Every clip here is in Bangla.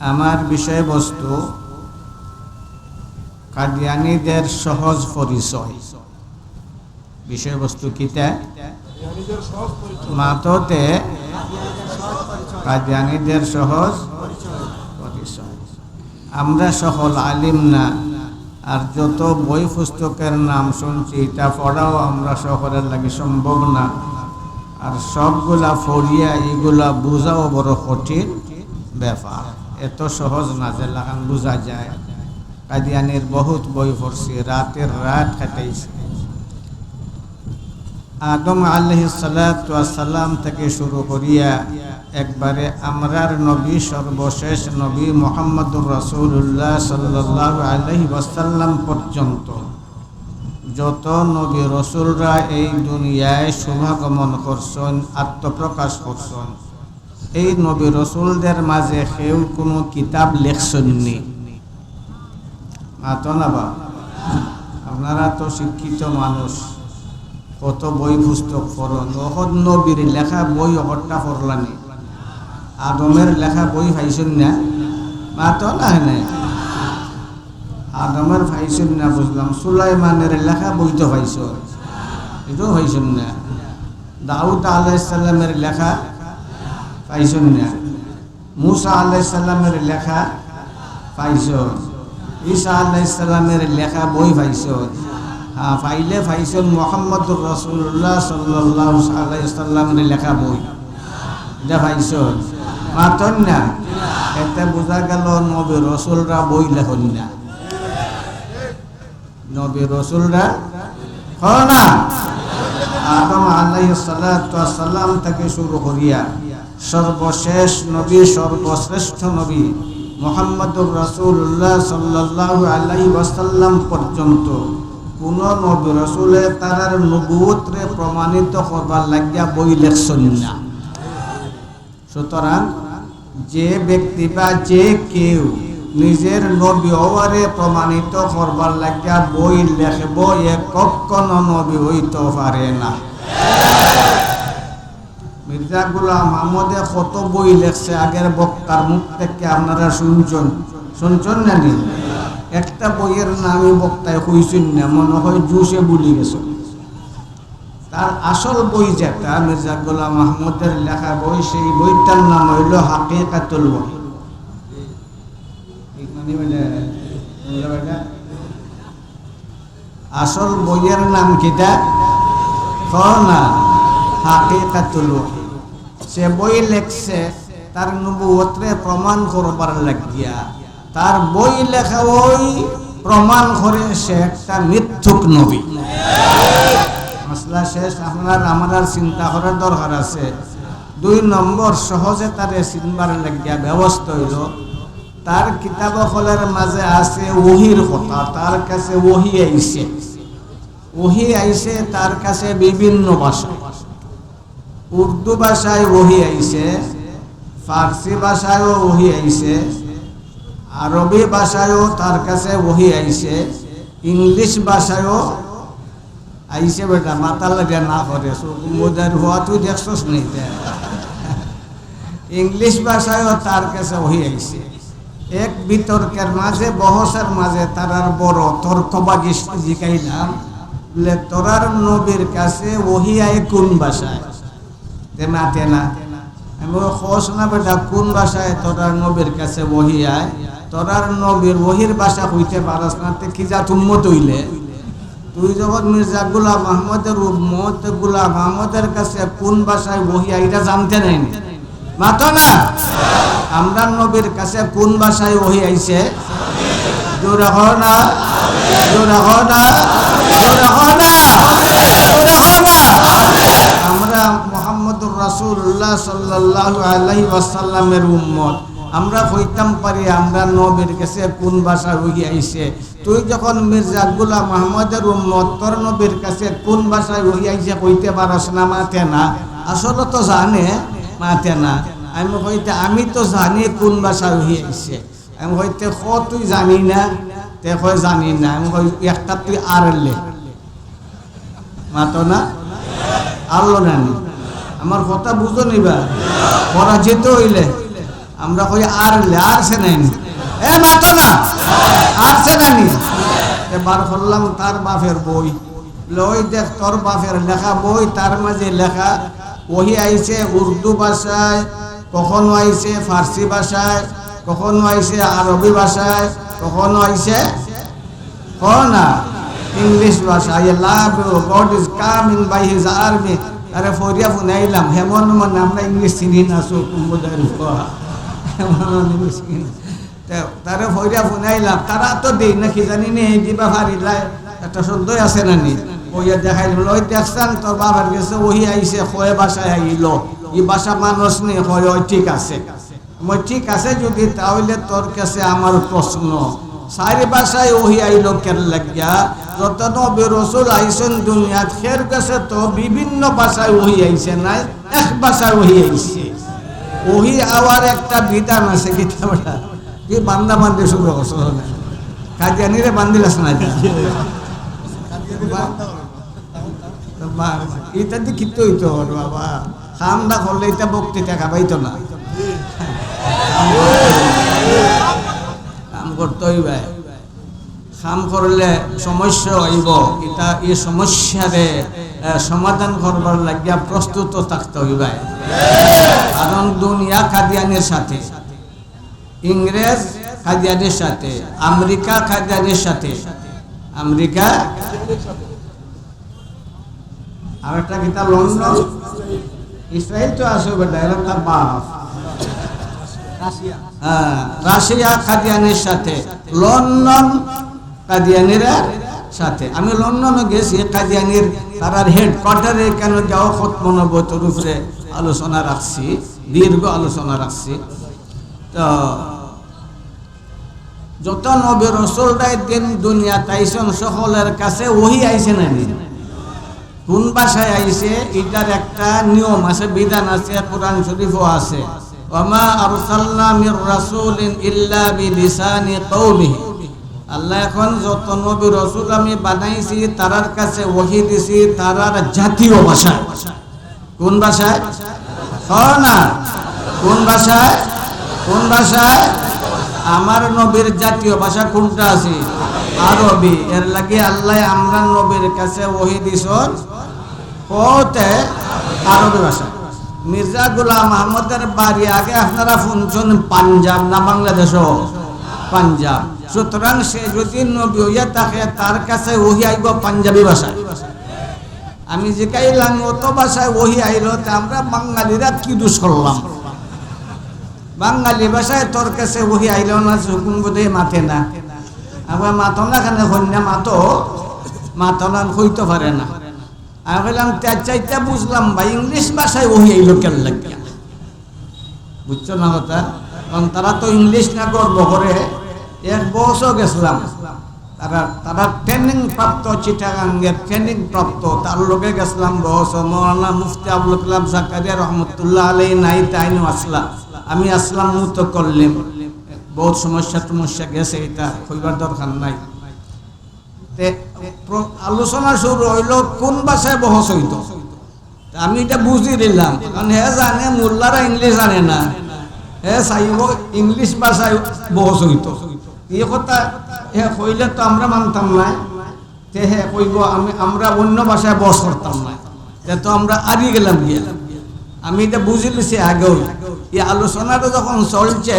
আমার বিষয়বস্তু কাদিয়ানিদের সহজ পরিচয়। বিষয়বস্তু কিতা মাততে কাদিয়ানিদের সহজ পরিচয়। আমরা সকল আলিম না, আর যত বই পুস্তকের নাম শুনছি, এটা পড়াও আমরা সকলের লাগে সম্ভব না। আর সবগুলা ফরিয়া এগুলা বোঝাও বড় কঠিন ব্যাপার। এত সহজ না যে লাগান বোঝা যায়। কাদিয়ানির বহুত বই পড়ছি, রাতের রাত কাটাইছি। আদম আলহ সালাম থেকে শুরু করিয়া একবারে আমরার নবী, সর্বশেষ নবী মোহাম্মদুর রসুল্লাহ সাল্লাহ আলহি ওয়াসাল্লাম পর্যন্ত। যত নবী রসুলরা এই দুনিয়ায় শুভাগমন করছেন, আত্মপ্রকাশ করছেন এই নবী রসুলদের মাঝে কেউ কোনো কিতাব লেখছেননি। মাতো না বা, আপনারা তো শিক্ষিত মানুষ, কত বই পুস্তক পড়ন, অহদ নবীর লেখা বই অহরটা পড়লানি। আদমের লেখা বই পাইছেন না? মাতো না হেনে আদমের পাইছেন না বুঝলাম, সুলাইমানের লেখা বই তো পাইছ এটাও পাইছেন না। দাউদ আলাইসাল্লামের লেখা পাইছেন না মুসা আলাইসাল্লামের লেখা পাইছ। ঈসা আলাইসাল্লামের লেখা বই পাইছ। হ্যাঁ পাইলে পাইছেন মোহাম্মদুর রসুল্লাহ সাল্লাহ আলাইসাল্লামের লেখা বই। এটা পাইছ? মাতন না? এতে বোঝা গেল নবী রসুলরা বই লেখন না। নবী রসুলরা হ না। আদম আলাইসাল্লাম থেকে শুরু করিয়া সর্বশেষ নবী, সর্বশ্রেষ্ঠ নবী মোহাম্মদুর রসুল্লাহ সাল্লাহ আলাই ওয়াসাল্লাম পর্যন্ত। কোন নবী রসুলে তার নবুতরে প্রমাণিত করবার লাগিয়া বই লেখছেন না। সুতরাং যে ব্যক্তি বা যে কেউ নিজের নবী হওয়ারে প্রমাণিত করবার লাগিয়া বই লেখব, এ কখনো নবী হইতে পারে না। মির্জা গুলাম আহমদে কত বই লেখছে আগের বক্তার মুখ থেকে আপনারা শুনছেন? শুনছেন না নি? একটা বইয়ের নামই বক্তায় কইছেন না, মনে হয় জুসে বলি গেছে। তার আসল বই যেটা মির্জা গোলাম আহমদের লেখা বই, সেই বইটার নাম হইল হাকিকাতুল বই। আসল বইয়ের নাম কিটা? না, হাকিকাতুল ওয়াহি সে বই লেখছে, তার নবুয়তরে প্রমাণ করবার লাগিয়া। তার বই লেখা ওই প্রমাণ করে সে একটা মিথ্যুক নবী। মশলা শেষ, আপনার, আমার আর চিন্তা করার দরকার আছে। দুই নম্বর, সহজে তারে চিনবার লাগিয়া ব্যবস্থা হইল। তার কিতাব হলের মাঝে আছে ওহির কথা, তার কাছে ওহি আইছে। ওহি আইছে, তার কাছে বিভিন্ন ভাষা। উর্দু ভাষায় ওহি আইছে, ফার্সি ভাষায়ও ওহি আইছে, আরবি ভাষায়ও তার কাছে ওহি আইছে, ইংলিশ ভাষায়ও আইছে বেটা মাথা লাগে না করে মোদার হওয়া তুই দেখছস নেই ইংলিশ ভাষায়ও তার কাছে ওহি আইছে। এক বিতর্কের মাঝে, বহসের মাঝে তারার বড় তর্কবাগি জিকাইলাম, বলে, তোরার নবীর কাছে ওহি আয় কোন ভাষায়? তেনা তেনা আমি খোঁজ না কোন ভাষায় তোরার নবীর কাছে ওহি আয়। তোরার নবীর ওহির ভাষা হইতে পারস না, তে কি যা তুম্মত হইলে? তুই যখন মির্জা গুলাম আহমদের উম্মত গুলাম আহমদের কাছে কোন ভাষায় ওহি আয়, এটা জানতে নাই মাতো না? আমরা নবীর কাছে কোন ভাষায় ওহি আইছে? জোরে হ না? জোরে হ না? জোরে হ না জোরে হ না আমরা মোহাম্মদুর রাসূলুল্লাহ সাল্লাল্লাহু আলাইহি ওয়াসাল্লামের উম্মত। আমরা হইতাম পারি, আমরা নবীর কাছে কোন ভাষা হই আইছে। তুই যখন মির্জা গুলাম মোহাম্মদের উম্মত, তোর নবীর কাছে কোন ভাষায় হই আইছে কইতে পারস না মাতে না। আসলে তো জানে মাতে না। আমি হইতে আমি তো জানি কোন ভাষায় হই আইছে। আমি হইতে ক তুই জানি না। তে কয়, জানি না। আমি কই, একটা তুই আর লে। মাতো না? আল্লো নানি আমার কথা বুঝো নিবা পরাজিত হইলে। আমরা কই আর আর সে নাই এ মাতো না। আর সে নানি এবার করলাম তার বাপের বই। লই দেখ, তোর বাপের লেখা বই, তার মাঝে লেখা, ওহি আইছে উর্দু ভাষায়, কখনো আইছে ফার্সি ভাষায়, কখনো আইছে আরবি ভাষায়, কখনো আইছে না, ইংলিশ ভাষা I love God is coming by his army আরে ফরিয়া ফুনাইলাম হেমন মানে আমরা ইংলিশ চিনি না চিনি তারে ফরিয়া ফুনাইলাম তারা তো দেই না কি জানি নে দিবা ফারিলাই একটা শব্দই আছে না নি ওইয়া দেখাইল লই দেখছেন তোর বাবার গেছে ওহি আইছে কয়ে বাসায় আইল ই বাসা মানুষ নেই হয় ওই ঠিক আছে মই ঠিক আছে যদি তাহলে তোর কাছে আমার প্রশ্ন সারি ভাষায় ওহি আইল কেন লাগিয়া? যত নবী রসুল আইসেন দুনিয়াত, খের কাছে তো বিভিন্ন ভাষায় ওহি আইছে, নাই এক ভাষায় ওহি আইছে। ওহি আওয়ার একটা বিধান আছে কিতাবটা। কি বান্দা বান্ধে শুরু করছ কাজিয়ানিরে বান্দিলাস না এটা দিয়ে কিত হইতো বাবা। খামটা করলে এটা বক্তৃতা খাবাইতো না। করতে হইবে কাম করলে সমস্যা হইব এটা এই সমস্যারে সমাধান করবার লাগিয়া প্রস্তুত থাকতে হইবে। কারণ দুনিয়া কাদিয়ানের সাথে ইংরেজ কাদিয়ানের সাথে আমেরিকা কাদিয়ানের সাথে আমেরিকা আর একটা কিতা লন্ডন ইসরায়েল তো আসবে তার বাপ রাশিয়া। কাদিয়ানের সাথে, লন্ডন কাদিয়ানির সাথে। আমি লন্ডনে গেছি, কাদিয়ানির তারার হেড কোয়ার্টারে কেন যাও খত মনোবতর উপরে আলোচনা রাখছি, দীর্ঘ আলোচনা রাখছি। তো, যত নবী রসুলরাই দিন দুনিয়া তাইছেন, সকলের কাছে ওহি আইছে নি? কোন ভাষায় আইছে? এটার একটা নিয়ম আছে, বিধান আছে, কোরআন শরীফও আছে। ওমা আরসালনা মির রাসূলিন ইল্লা বিলিসানি কওমিহি। আল্লাহ এখন যত নবী রসুল আমি বানাইছি, তারার কাছে ওহি দিছি, তারার জাতীয় ভাষায় কোন ভাষায়? না। কোন ভাষায়? কোন ভাষায়? আমার নবীর জাতীয় ভাষা কোনটা আছে? আরবি। এর লাগে আল্লাহ আমরা নবীর কাছে ওহি দিছন। কতে আরবি ভাষা। মির্জা গুলাম আহমদের বাড়ি আগে আপনারা শুনছেন পাঞ্জাব না বাংলাদেশ পাঞ্জাব। সুতরাং সে যদি নবী হইয়া থাকে, তার কাছে ওহি আইব পাঞ্জাবি ভাষায়। আমি জিকাইলাম অত ভাষায় ওহি আইল আমরা বাঙালিরা কি দোষ করলাম? বাঙালি ভাষায় তোর কাছে ওহি আইল না হুকুম বোধে মাথে না। আবার মাথো না কেন, কন্যা মাতো? মাথো না হইতে পারে না। আমি বললাম তার চাইতে বুঝলাম ভাই, ইংলিশ ভাষায় ওহি আইল কেন লাগিয়া। বুঝছ না কথা? কারণ তারা তো ইংলিশ না গর্ব করে। এক বছর গেছিলাম। তারা তারা ট্রেনিং প্রাপ্ত চিটাগাঙ্গের ট্রেনিং প্রাপ্ত। তার লোকে গেছিলাম বহস মৌলানা মুফতি আবুল কালাম জাকারিয়া রহমতুল্লাহ আলাই নাই তাইনু আসলাম। আমি আসলাম মুত করলাম বহুত সমস্যা টমস্যা গেছে, এটা কইবার দরকার নাই। আলোচনা শুরু হইল, কোন ভাষায় বহস হইত আমি এটা বুঝি দিলাম। কারণ হে জানে, মোল্লারা ইংলিশ জানে না। হে চাইব ইংলিশ ভাষায় বহস হইত এই কথা হে কইলে তো আমরা মানতাম না। তে হে কইব, আমি আমরা অন্য ভাষায় বস করতাম না। তে তো আমরা হারিয়ে গেলাম গিয়ে। আমি এটা বুঝে লিছি আগেও। এই আলোচনাটা যখন চলছে,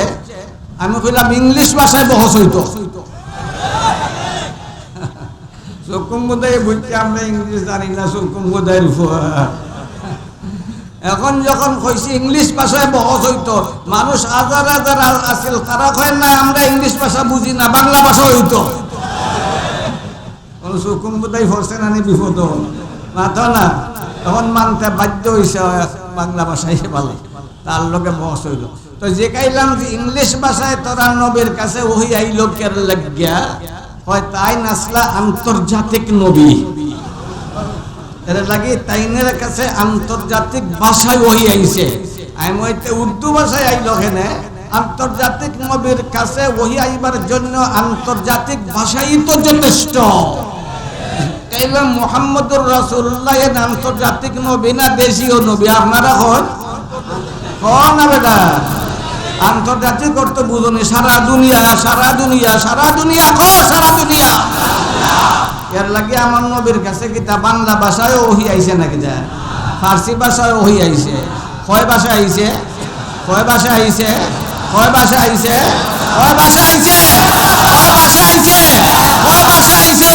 আমি কইলাম ইংলিশ ভাষায় বহস হইতো আমরা ইংলিশ জানি না এখন যখন কইছি, ইংলিশ ভাষায় বহস মানুষ হাজার হাজার কয় না আমরা ইংলিশ ভাষা বুঝি না, বাংলা ভাষা তখন মানতে বাধ্য হয়েছে বাংলা ভাষায় ভালো। তার লোকে বহস হইল। তো যে কাইলাম ইংলিশ ভাষায় তোরা নবীর কাছে ওই আইল কের লাগিয়া? হয় তাই নাসলা আন্তর্জাতিক নবী। এর লাগে তাইনের কাছে আন্তর্জাতিক ভাষায় ওই আইছে। আমি উর্দু ভাষায় আইল এখানে আন্তর্জাতিক নবীর কাছে ওহি আইবার জন্য আন্তর্জাতিক ভাষাই তো যথেষ্ট। কাইলাম মোহাম্মদুর রাসুল্লাহ আন্তর্জাতিক নবী না দেশীয় নবী, আপনারা হন? কন না বেটা। আন্তর্জাতিক অর্থ বুঝনি, সারা দুনিয়া সারা দুনিয়া সারা দুনিয়া ক, সারা দুনিয়া। এর লাগে আমার নবীর কাছে কিতা বাংলা ভাষায় ওহি আইছে নাকি যা? ফার্সি ভাষায় ওহি আইছে। কয় ভাষা আইছে? কয় ভাষা আইছে? কয় ভাষা আইছে? কয় ভাষা আইছে? কয় ভাষা আইছে? কয় ভাষা আইছে?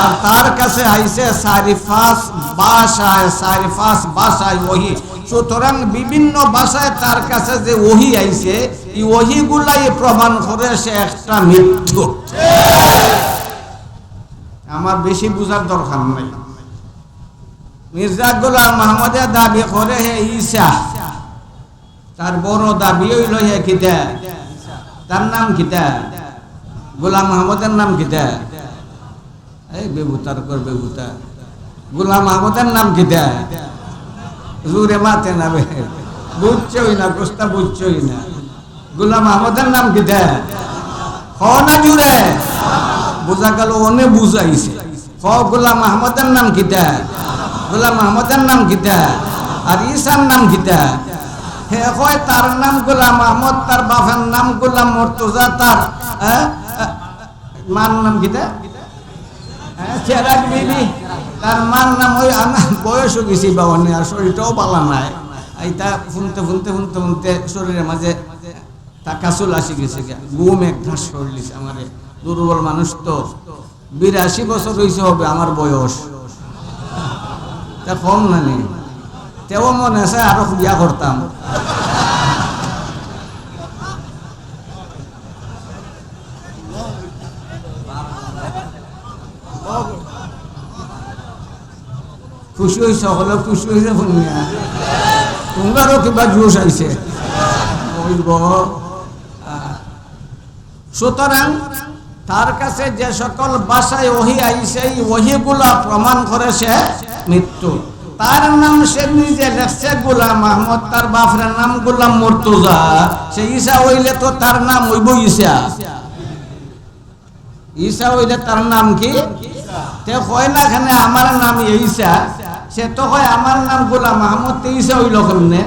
আর তার কাছে আইছে সারি ফাস ভাষায় সারি ফাস ভাষায় ওহি। সুতরাং বিভিন্ন ভাষায় তার কাছে যে ওহি আইছে, এই ওহিগুলাই প্রমাণ করে সে একটা মৃত্যু আমার বেশি বুঝার দরকার নাই। মির্জা গোলাম মাহমুদের দাবি করে, হে ঈশা, তার বড় দাবি হইল হে কিতা? তার নাম কিতা? গোলাম মাহমুদের নাম কিতা? এই বেবুতার কর বেবুতা। গোলাম মাহমুদের নাম কিতা? জুরে মাতে না বে বুঝছই না প্রস্তাব বুঝছই না। গোলাম মাহমুদের নাম কিতা হ না জুড়ে? বোঝা গেল অনে বুঝাইছে। হ গোলাম মাহমুদের নাম কিতা গোলাম মাহমুদের নাম কিতা আর ঈশার নাম কিতা হে কয় তার নাম গোলাম আহমদ তার বাপের নাম গোলাম মর্তুজা তার হ্যাঁ, হ্যাঁ, মার নাম কিতা হ্যাঁ, চেরাগ বিবি তার মার নাম ওই আমার বয়স গেছি বাবানে আর শরীরটাও পালা নাই। এইটা শুনতে শুনতে শুনতে শুনতে শরীরের মাঝে টাকা চুল আসি গেছে গিয়া। ঘুম এক ঘাস শরীর আমার। দুর্বল মানুষ তো। বিরাশি বছর হয়েছে হবে আমার বয়স। তা কম নানি তেও মনে আছে আরও বিয়া করতাম। খুশি হয়েছে সকলে খুশি হয়েছে শুনিয়া। তোমারও কিবা জোশ আইছে? সুতরাং তার কাছে যে সকল ভাষায় ওহি আইছে, এই ওহিগুলা প্রমাণ করে সে মৃত্যু। তার নাম সে নিজে লেখছে গোলাম আহমদ, তার বাপের নাম গোলাম মর্তুজা। সে ঈশা হইলে তো তার নাম হইব ঈশা ঈশা হইলে তার নাম কি? তে না খানে, আমার নাম ঈশা সে তো কয় আমার নাম গোলাম আহমদ তে ঈশা হইল কেমনে?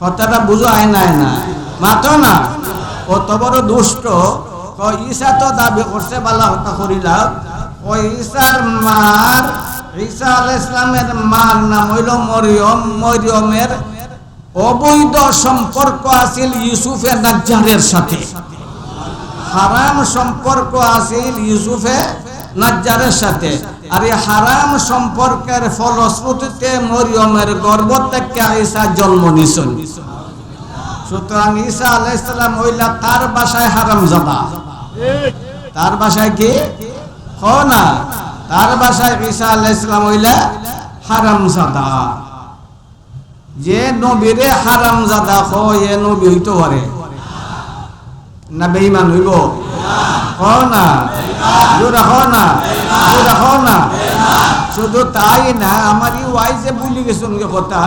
কথাটা বুঝো আয় নাই না। মাতো না। কত বড় দুষ্ট। ঈশা তো দাবি করছে, বালা হতা করিলাম ওই ঈশার মার ঈসা আল ইসলামের মার নাম হইল মরিয়ম। মরিয়মের অবৈধ সম্পর্ক আছিল ইউসুফের নাজ্জারের সাথে। হারাম সম্পর্ক আছিল ইউসুফে নাজ্জারের সাথে। আর এই হারাম সম্পর্কের ফলশ্রুতিতে মরিয়মের গর্ভ থেকে ঈসা জন্ম নিছেন সুতরাং ঈসা আলাইসালাম হইলা তার বাসায় হারাম জাদা। তার বাসায় কি? হ না। তার বাসায় ঈসা আলাইসালাম হইলা হারাম জাদা। যে নবীরে হারাম জাদা হয়, এ নবী হইতে পারে। না বেঈমান হইব। শুধু তাই না আমার এই ওয়াইজে ভুলি গেছুন গে কথা।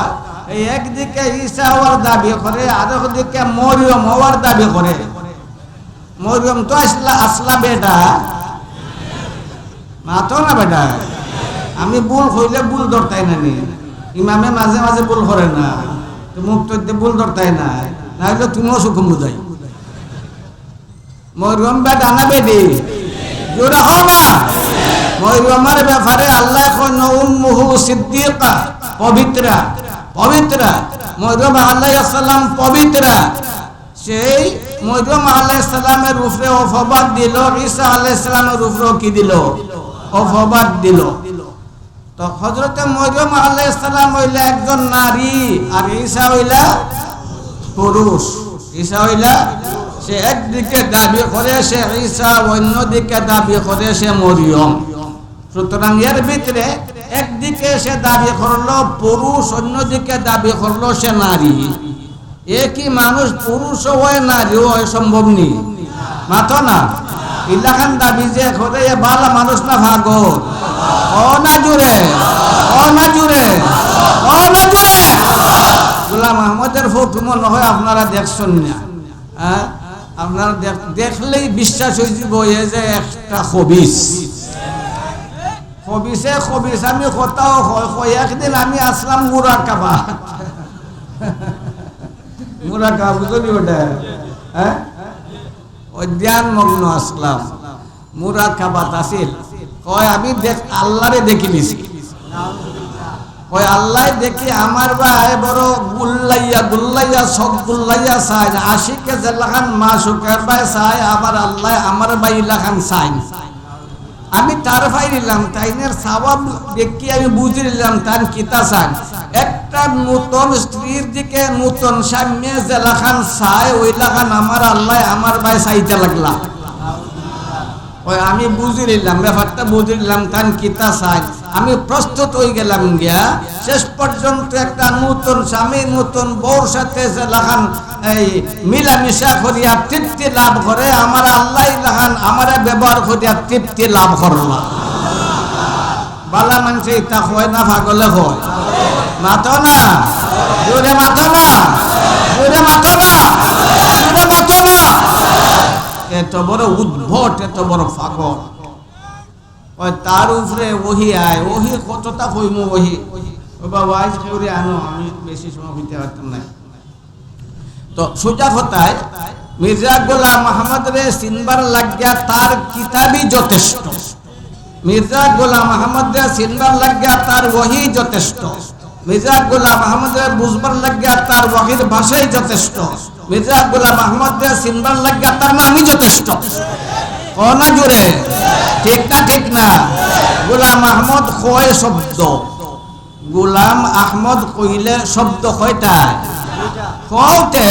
একদিকে ঈসা হওয়ার দাবি করে, আর একদিকে মরিয়ম হওয়ার দাবি করে। মরিয়ম তো আসলা আসলা বেটা। মাতো না বেটা। আমি ভুল হইলে ভুল ধরতাই না নি। ইমামে মাঝে মাঝে ভুল করে না। মুখ তো ভুল ধরতাই না। না তুমিও সুখম বুঝাই মরিয়ম বেটা না বেটি জোরা না? ব্যাপারে আল্লাহ কোন উম্মুহু সিদ্দিকা পবিত্রা পবিত্রা মরিয়ম আলাইহিস সালাম পবিত্রা সেই মরিয়ম আলাইহিস সালামের অফবাদ দিল, ঈসা আলাইহিস সালামের উপরে কি দিল? অফবাদ দিল। তো হযরতে মরিয়ম আলাইহিস সালাম হইলা একজন নারী আর ঈসা হইলা পুরুষ। ঈসা হইলা সে একদিকে দাবি করে সে ঈসা, অন্যদিকে দাবি করে সে মরিয়ম। সুতরাং এর ভিতরে একদিকে সে দাবি করল পুরুষ, অন্যদিকে দাবি করল সে নারী। একই মানুষ পুরুষ হয় নারী হয় সম্ভব নি? মাথো না? ইলাখান দাবি যে এ বালা মানুষ না ভাগো ও না জুড়ে? ও না জুড়ে? ও না জুড়ে? গোলাম আহমদের ফটো মনে হয় আপনারা দেখছেন না। হ্যাঁ? আপনারা দেখ- দেখলেই বিশ্বাস হয়ে যাব যে একটা হবিস হবিসে হবিস আমি কোথাও হয় একদিন আমি আসলাম মুরা কাবা মুরাকা বুঝলি ওটা? হ্যাঁ? ধ্যান মগ্ন আসলাম। মুরাকাবাত আসিল। কয়, আমি দেখ, আল্লাহরে দেখি নিছি ওই আল্লাহ দেখি আমার ভাই বড় গুল্লাইয়া গুল্লাইয়া, সব গুল্লাইয়া চাই আশিকে যে লাখান মা সুখের ভাই চাই আবার আল্লাহ আমার ভাই লাখান চাই আমি তার ভাই নিলাম, তাইনের স্বভাব দেখি আমি বুঝে নিলাম, তার কিতা চান একটা নূতন স্ত্রীর দিকে নূতন স্বামী যে লাখান চাই ওই লাখান আমার আল্লাহ আমার ভাই চাইতে লাগলা। ওই আমি বুঝে নিলাম, ব্যাপারটা বুঝে নিলাম তান কিতা চাই আমি প্রস্তুত হয়ে গেলাম গিয়া। শেষ পর্যন্ত একটা নতুন স্বামী, নতুন বউর সাথে যে লাখান এই মিলামিশা করিয়া তৃপ্তি লাভ করে, আমার আল্লাহ লাখান আমার ব্যবহার করিয়া তৃপ্তি লাভ করল। বালা মানুষে ইতা হয় না, পাগলে হয় মাতো না। জোরে না। জোরে মাতো না। জোরে না। এত বড় উদ্ভট, এত বড় ফাগল তার উপরে ওহি আয়, ওহি কতটা কইমু ওহি? বাবা, আজ কেউরে আনো, আমি বেশি সময় হইতে পারতাম না। তো সোজা কথায়, মির্জা গোলাম মাহমদ রে সিনবার লাগিয়া তার কিতাবই যথেষ্ট। মির্জা গোলাম মাহমদ রে সিনবার লাগিয়া তার ওহি যথেষ্ট। মির্জা গোলাম মাহমদ রে বুঝবার লাগিয়া তার ওহির ভাষাই যথেষ্ট। মির্জা গোলাম মাহমদ রে সিনবার লাগিয়া তার নামই যথেষ্ট। কনা জোরে? ঠিক না ঠিক না। গোলাম আহমদ কয় শব্দ? গোলাম আহমদ কইলে শব্দ কয়টায় কয়তে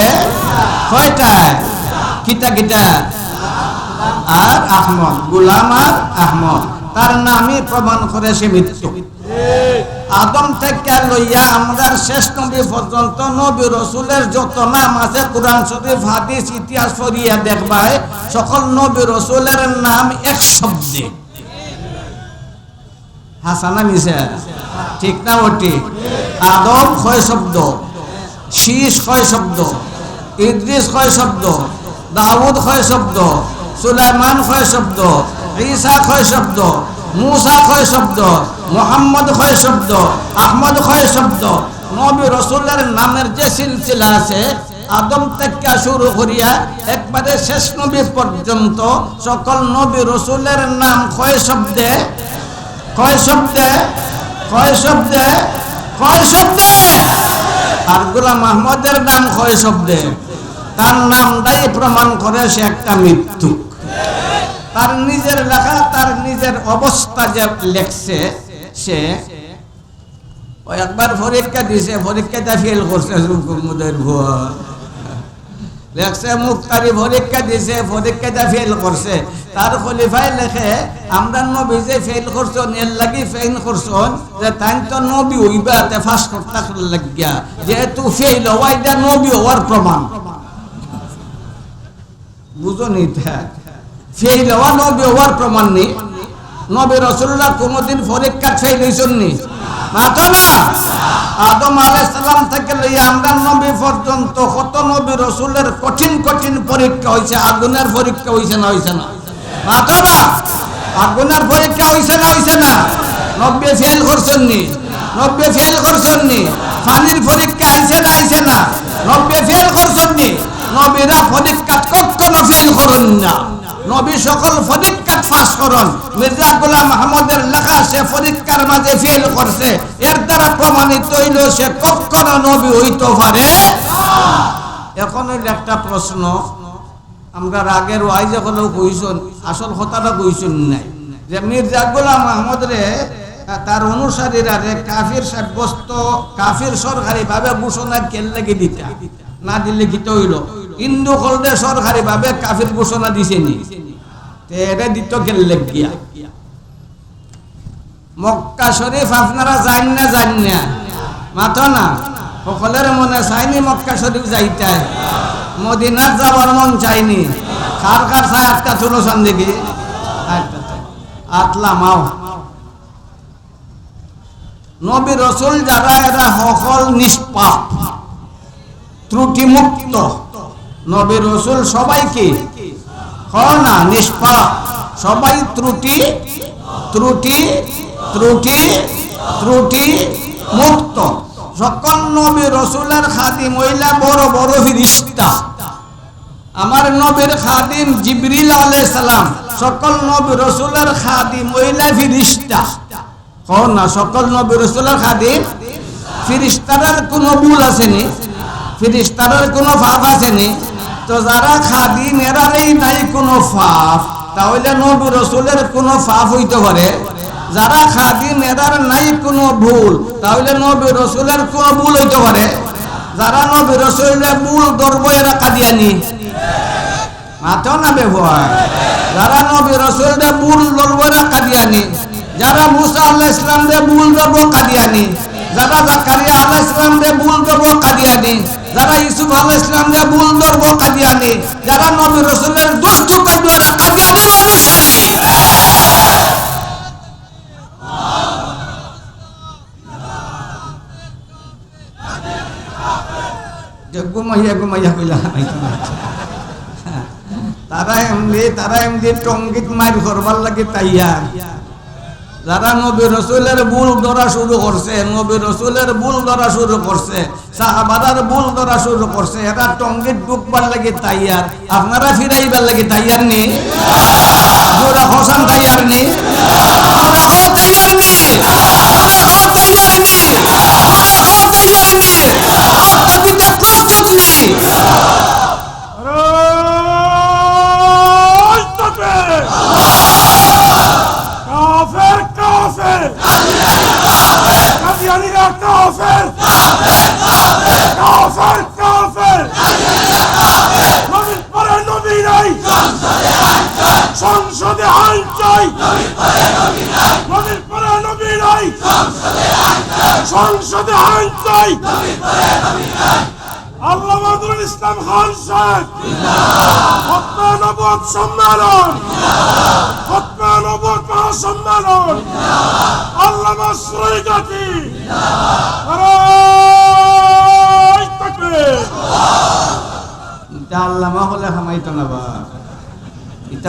কয়টায় কিতা কিতা আর আহমদ, গোলাম আর আহমদ। তার নামই প্রমাণ করে সে মৃত্যু। আদম থেকে লইয়া আমরা শেষ নবী পর্যন্ত নবী রসুলের যত নাম আছে কোরআন শরীফ, হাদিস, ইতিহাস পড়িয়া দেখবাই সকল নবী রসুলের নাম এক শব্দে। হাসানা মিশে ঠিক না ওটি আদম কয় শব্দ, শীষ কয় শব্দ, ইদ্রিস কয় শব্দ, দাউদ কয় শব্দ, সুলাইমান কয় শব্দ, ঈসা কয় শব্দ মুসা কয় শব্দ, মোহাম্মদ কয় শব্দ, আহমদ কয় শব্দ। নবী রসুলের নামের যে সিলসিলা আছে, আদম থেকে শুরু করিয়া একবারে শেষ নবী পর্যন্ত সকল নবী রসুলের নাম কয় শব্দে কয় শব্দে কয় শব্দে কয় শব্দে। আর গোলাম আহমদের নাম কয় শব্দে। তার নামটাই প্রমাণ করে সে একটা মৃত্যু। তার নিজের লেখা, তার নিজের অবস্থা যে লেখছে, সে একবার পরীক্ষা দিছে, পরীক্ষাটা ফেল করছে মুদের ভুয়া। লেখছে, মুক্তারি পরীক্ষা দিছে, পরীক্ষাটা ফেল করছে। তার খলিফাই লেখে, আমরা নবী যে ফেল করছন, এর লাগি ফেল করছন, যে তাই তো নবী হইবা তে ফাঁস করতে লাগিয়া। যেহেতু ফেল হওয়া এটা নবী হওয়ার প্রমাণ। বুঝো নি ফেল হওয়া নবী হওয়ার প্রমাণ নেই। নবী রসুল্লাহ কোনোদিন পরীক্ষা ফেল হয়েছেন নি। মাতো না? আদম নবী পর্যন্ত কত নবী কঠিন কঠিন পরীক্ষা আগুনের পরীক্ষা না না? না? আগুনের পরীক্ষা না না? নব্বে ফেল করছেন নি? নব্বে ফেল করছেন পানির পরীক্ষা আইছে না আইছে না? নব্বে ফেল নবীরা পরীক্ষা কখনো ফেল করেন না। নবী সকল পরীক্ষাত ফাঁস করন। মির্জা গোলাম আহমদের লেখা সে পরীক্ষার মাঝে ফেল করছে। এর দ্বারা প্রমাণিত হইল সে কখনো নবী হইতে পারে এখন একটা প্রশ্ন। আমরা রাগের ওয়াইজ হলেও কইছেন আসল কথাটা কইছেন নাই। যে মির্জা গোলাম আহমদ রে তার অনুসারীরা রে কাফির সাব্যস্ত, কাফির সরকারি ভাবে ঘোষণা কেল্লাগে দিতা? না দিলে কি হইল? হিন্দু হলদে সরকারি ভাবে কাফির ঘোষণা দিছেনি। এটা দিত কেল্লে গিয়া মক্কা শরীফ আপনারা জান না জান না? মাথো না? সকলের মনে চাইনি মক্কা শরীফ যাইতে। মদিনার যাওয়ার মন চাইনি কার কার চাই আটটা তুলছন দেখি আটলা মাও। নবী রসুল যারা এরা সকল নিষ্পাপ। ত্রুটি মুক্ত নবী রসুল সবাইকে। না, নিষ্পাপ? সবাই ত্রুটি ত্রুটি ত্রুটি ত্রুটি মুক্ত। সকল নবী রসুলের খাদিম মহিলা বড় বড় ফিরিস্তা আমার নবীর খাদিম জিবরিল আলাইহিস সালাম, সকল নবী রসুলের খাদিম মহিলা ফিরিস্তা না, সকল নবী রসুলের খাদিম ফিরিস্তারের কোনো ভুল আসেনি। ফিরিস্তারের কোনো ফাফ আসেনি। তো যারা খাদিম এরারই নাই কোনো ফাফ তাহলে নবী রসুলের কোনো ফাফ হইতে পারে। যারা খাদিম এরার নাই কোনো ভুল, তাহলে নবী রসুলের কোনো ভুল হইতে পারে। যারা নবী রসুলের ভুল ধরবো, এরা কাদিয়ানি। মাথাও না ব্যবহার। যারা নবী রসুলের ভুল ধরবো কাদিয়ানি। যারা মুসা আল্লাহ ইসলাম দে ভুল ধরবো, কাদিয়ানি। যারা জাকারিয়া আল্লাহ ইসলাম দে ভুল ধরবো, কাদিয়ানি। যারা ইউসুফ আল্লাহ ইসলাম দে ভুল ধরবো কাদিয়ানি যারা নবী রসুলের দুষ্টু করবে ওরা কাদিয়ানি যে ঘুমাইয়া ঘুমাইয়া কইলা তারা এমনি তারা এমনি টঙ্গিত মাইর করবার লাগে তাইয়ার। যারা নবী রসুলের ভুল ধরা শুরু করছে, নবী রসুলের ভুল ধরা শুরু করছে, সাহাবাদার ভুল ধরা শুরু করছে। এরা টঙ্গিত ঢুকবার লাগে তাইয়ার। আপনারা ফিরাইবার লাগে তাইয়ার নি? জোরা হোসান তাইয়ার নি? তাইয়ার নি? তাইয়ার নি? তাইয়ার নি দিতে প্রস্তুত নি কাফের কাফের কাদিয়ানিরা কাফের কাফের কাফের নবীর পরে নবী নাই সংসদে আইন চাই নবীর পরে নবী নাই সংসদে আইন চাই আল্লাহ মাদুল ইসলাম খান সাহেব খতমা নবদ সম্মেলন খতমা নবদ মহাসম্মেলন আল্লামা শ্রীগতি এটা আল্লামা হলে খামাইতো না বা এটা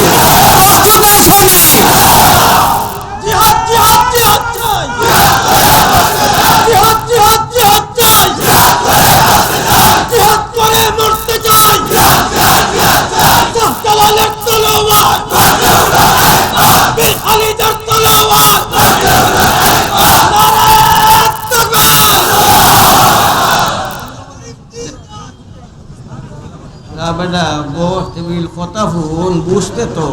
বুঝতে তো।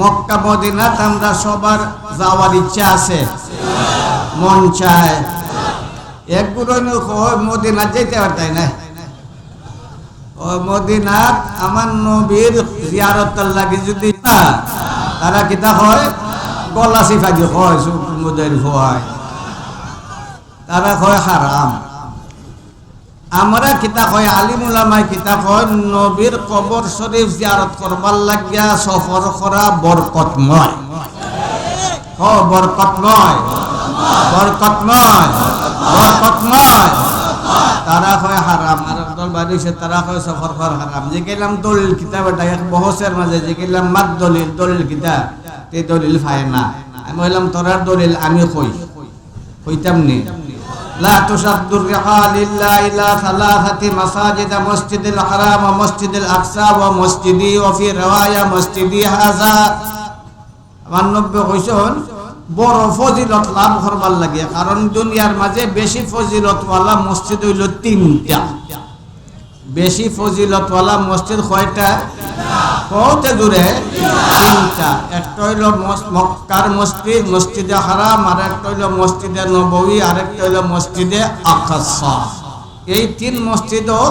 মক্কা মদিনাত আমরা সবার যাওয়ার ইচ্ছা আছে। মন চায়। এক গুরু কয়, মদিনাত যেতে পারতাই না? মদিনাত আমার নবীর জিয়ারত লাগে যদি না তারা কিতা হয়? গলা সিফাজি হয় মুদের হয়। তারা কয় হারাম। আমরা কিতা কয়, আলিম উলামায় কিতা কয়, নবীর কবর শরীফ জিয়ারত করবার লাগিয়া সফর করা বরকতময় বরকতময় বরকতময় বরকতময় তারা কয় হারাম আর একদল বাড়িছে তারা কয় সফর কর হারাম যে গেলাম দলিল কিতাব এটা এক বহসের মাঝে যে গেলাম মাত দলিল দলিল কিতাব তে দলিল পায় না আমি বললাম তোরার দলিল আমি কই কইতাম নি لا تشد الرحال إلا إلى ثلاثة مساجد مسجد الحرام ومسجد الأقصى ومسجدي وفي رواية مسجدي هذا আমার নব্বই কইসন বড় ফজিলত লাভ করবার লাগে, কারণ দুনিয়ার মাঝে বেশি ফজিলতওয়ালা মসজিদ হইল তিনটা। বেশি ফজিলতওয়ালা মসজিদ কয়টা? কত দূরে, তিনটা। একটা হইল মক্কার মসজিদ, মসজিদে হারাম, আর একটা হইল মসজিদে নবী আর একটা হইল মসজিদে আকাশা এই তিন মসজিদও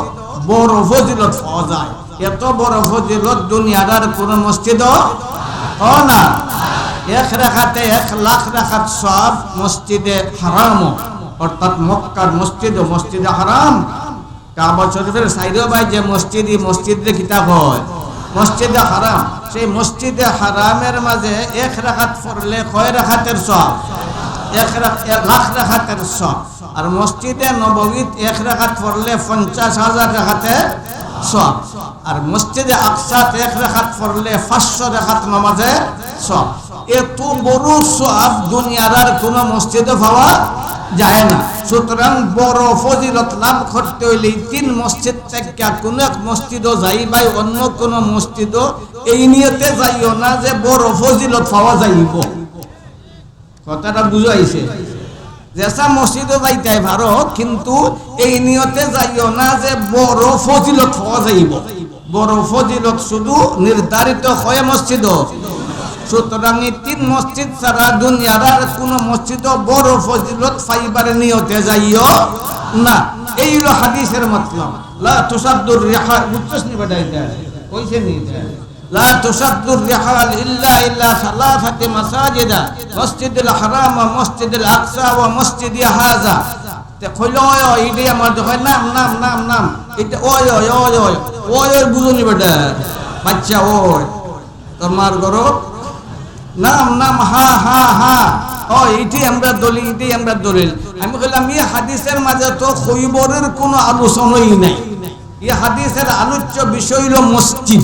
বড় ফজিলত পাওয়া যায়। এত বড় ফজিলত দুনিয়ার কোন মসজিদও না এক রেখাতে এক লাখ রেখাত সব মসজিদে হারাম অর্থাৎ মক্কার মসজিদ ও মসজিদে হারাম। কাবা শরীফের সাইডও ভাই যে মসজিদ মসজিদে কিতাব হয়। মসজিদে হারাম। সেই মসজিদে হারামের মাঝে এক রাখাত পড়লে কয় রাখাতের সব? এক লাখ রাখাতের সব। আর মসজিদে নববীত এক রাখাত পড়লে পঞ্চাশ হাজার রাখাতে সব আর মসজিদে আকসাত এক রাখাত পড়লে পাঁচশো রাখাত নামাজে সব এত বড় সব দুনিয়ার আর কোনো মসজিদে পাওয়া যায় না। সুতরাং বড় ফজিলত লাভ করতে হইলে তিন মসজিদ থেকে কোন এক মসজিদও যাই ভাই, অন্য কোন মসজিদও এই নিয়তে যাইও না যে বড় ফজিলত পাওয়া যাইব। কথাটা বুঝাইছে? যেসা মসজিদও যাইতে ভারত, কিন্তু এই নিয়তে যাইও না যে বড় ফজিলত পাওয়া যাইব। বড় ফজিলত শুধু নির্ধারিত হয় মসজিদ। সুতরাং এই তিন মসজিদ ছাড়া দুনিয়ার আর কোন মসজিদ বড় ফজিলত ফাইবার নিয়তে যাইও না। এই হলো হাদিসের মতলব। লা তুসাদ্দুর রিহা বুঝছস নি কইছে নি দেখো নাম নাম নাম নাম। নাম নাম, হা হা হা দলিল আমি হাদিসের মাঝে তো খৈবরের কোনো আলোচনাই নাই। হাদিসের আলোচ্য বিষয় হলো মসজিদ।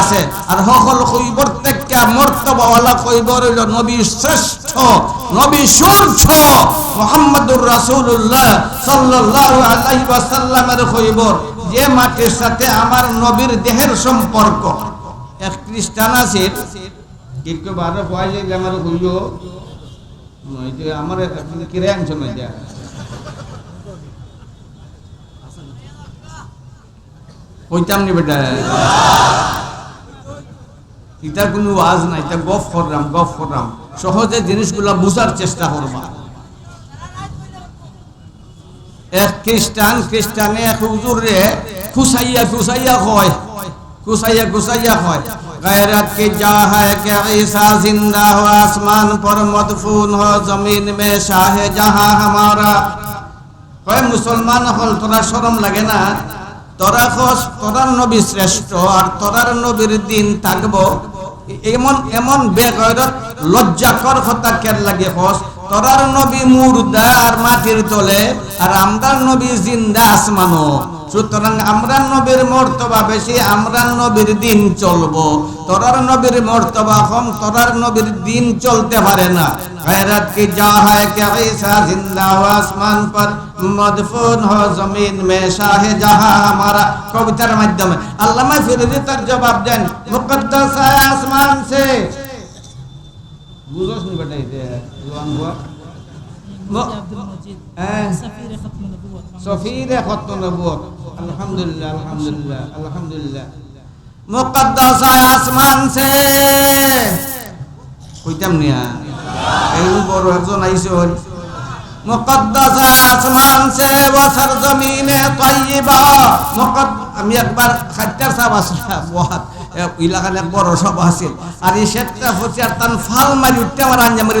আছে। আর সকল মর্তবাওয়ালা খৈবর হইল নবী শ্রেষ্ঠ, নবী সূর্য। মোহাম্মদুর রাসূলুল্লাহ সাল্লাল্লাহু আলাইহি ওয়াসাল্লামের যে মাটির সাথে আমার নবীর দেহের সম্পর্ক। এক খ্রিস্টান আছে কি কে বারে কয় যে আমার নইতে আমার কইতাম নি বেটা? এটা কোনো ওয়াজ নাই এটা গফ করলাম গফ করলাম সহজে জিনিসগুলা বুঝার চেষ্টা করবা এক খ্রিস্টান খ্রিস্টানে এক হুজুরে খুসাইয়া খুসাইয়া কয় খুসাইয়া খুসাইয়া কয় गैरत की जा है कि ईसा जिंदा हो आसमान पर मदफून हो जमीन में शाह जहां हमारा কয় মুসলমান হল তোরা শরম লাগে না তোরা খোঁজ তোরার নবী শ্রেষ্ঠ, আর তোরার নবীর দিন থাকব। এমন এমন বেগরত লজ্জাকর কথা কেন লাগে হস? তোরার নবী মুর্দা আর মাটির তলে, আর আমদার নবী জিন্দা আসমানো সুতরাং আমরা নবীর মর্তবা বেশি, আমরা নবীর দিন চলবো। তোরার নবীর মর্তবা কম, তোরার নবীর দিন চলতে পারে না। গায়রাত কি যা হয় কে ঐসা জিন্দা আসমান পর, মদফুন হো জমিন মে শাহে জাহা আমারা কবিতার মাধ্যমে আল্লামা ফিরিদি তার জবাব দেন, মুকদ্দাস আসমান সে। বুঝোস নি বেটা ইতে জোয়ান হুয়া আমি একবার খাদ্যার সাহেব আসলাম বহুত। ইলাকানে বড় সব আছিল আর এই শেখটা হচ্ছে আর তান ফাল মারি উঠতে আমার আঞ্জা মারি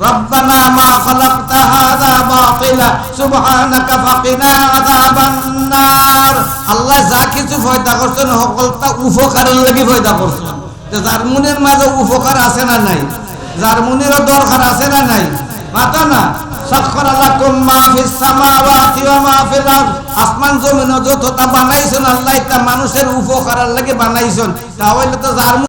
ربنا ما خلقت هذا باطلا سبحانك فقنا عذاب النار আল্লাহ যা কিছু ফয়দা করছেন সকলটা উপকারের লাগি ফয়দা করছেন তো জার্মনির মাঝে উপকার আছে না নাই জার্মনিরও দরকার আছে না নাই মাতা না সাক্ষর লাকুম মা ফিস সামাওয়াতি ওয়া মা ফিল আরদ আসমান জমিন যতটা বানাইছেন আল্লাহ এটা মানুষের উপকারের লাগি বানাইছেন তাহলে তো জার্মনি